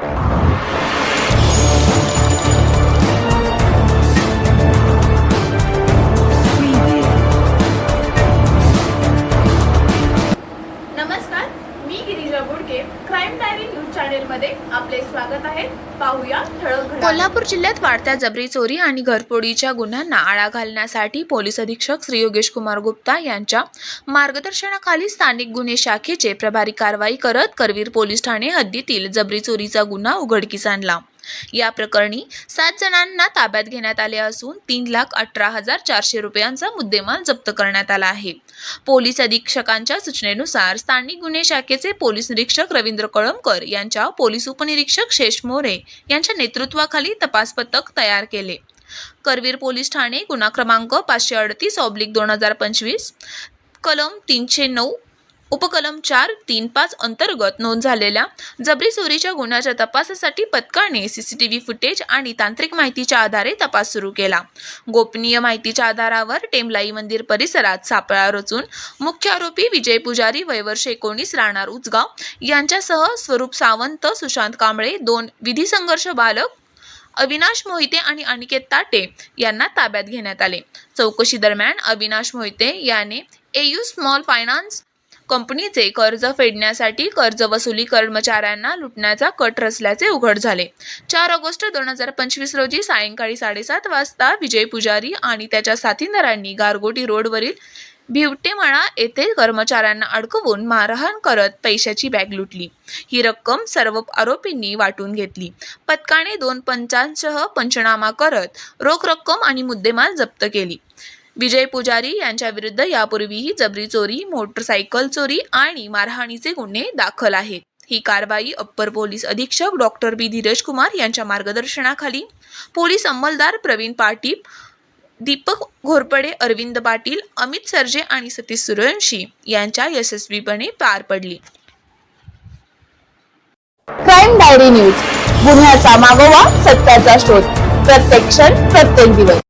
you crime diary news आपले स्वागत आहे. पाहूया ठळक कोल्हापूर जिल्ह्यात वाढत्या जबरी चोरी आणि घरफोडीच्या गुन्ह्यांना आळा घालण्यासाठी पोलीस अधीक्षक श्री योगेश कुमार गुप्ता यांच्या मार्गदर्शनाखाली स्थानिक गुन्हे शाखेचे प्रभारी कारवाई करत करवीर पोलीस ठाणे हद्दीतील जबरी चोरीचा गुन्हा उघडकीस आणला. या प्रकरणी सात जणांना ताब्यात घेण्यात आले असून तीन लाख अठरा हजार चारशे रुपयांचा मुद्देमाल जप्त करण्यात आला आहे. पोलीस अधीक्षकांच्या सूचनेनुसार स्थानिक गुन्हे शाखेचे पोलीस निरीक्षक रवींद्र कळमकर यांच्या पोलीस उपनिरीक्षक शेष मोरे यांच्या नेतृत्वाखाली तपास पथक तयार केले. करवीर पोलीस ठाणे गुन्हा क्रमांक पाचशे अडतीस ऑब्लिक दोन हजार पंचवीस कलम तीनशे नऊ उपकलम चार तीन पाच अंतर्गत नोंद झालेल्या जबरी चोरीच्या गुन्ह्याच्या तपासासाठी पथकाने C C T V footage आणि तांत्रिक माहितीच्या आधारे तपास सुरू केला. गोपनीय माहितीच्या आधारावर टेमलाई मंदिर परिसरात सापळा रचून मुख्य आरोपी विजय पुजारी वयवर्ष एकोणीस राहणार उचगाव यांच्यासह स्वरूप सावंत सुशांत कांबळे दोन विधी संघर्ष बालक अविनाश मोहिते आणि अनिकेत ताटे यांना ताब्यात घेण्यात आले. चौकशी दरम्यान अविनाश मोहिते याने एयू स्मॉल फायनान्स कंपनीचे कर्ज फेडण्यासाठी कर्ज वसुली कर्मचाऱ्यांना लुटण्याचा कट रचल्याचे उघड झाले. चार ऑगस्ट दोन हजार पंचवीस रोजी सायंकाळी साडेसात वाजता विजय पुजारी आणि त्याच्या साथीदारांनी गारगोटी रोडवरील भिवटेमळा येथे कर्मचाऱ्यांना अडकवून मारहाण करत पैशाची बॅग लुटली. ही रक्कम सर्व आरोपींनी वाटून घेतली. पथकाने दोन पंचांसह पंचनामा करत रोख रक्कम आणि मुद्देमाल जप्त केली. विजय पुजारी यांच्या विरुद्ध यापूर्वीही जबरी चोरी मोटरसायकल चोरी आणि मारहाणीचे गुन्हे दाखल आहेत. ही कारवाई अप्पर पोलीस अधीक्षक डॉक्टर बी. धीरज कुमार यांच्या मार्गदर्शनाखाली. पोलीस अंमलदार प्रवीण पाटील दीपक घोरपडे अरविंद पाटील अमित सर्जे आणि सतीश सूर्यवंशी यांच्या यशस्वीपणे पार पडली. Crime diary news. गुन्ह्याचा मागोवा सत्याचा शोध. प्रत्येक क्षण प्रत्येक दिवस.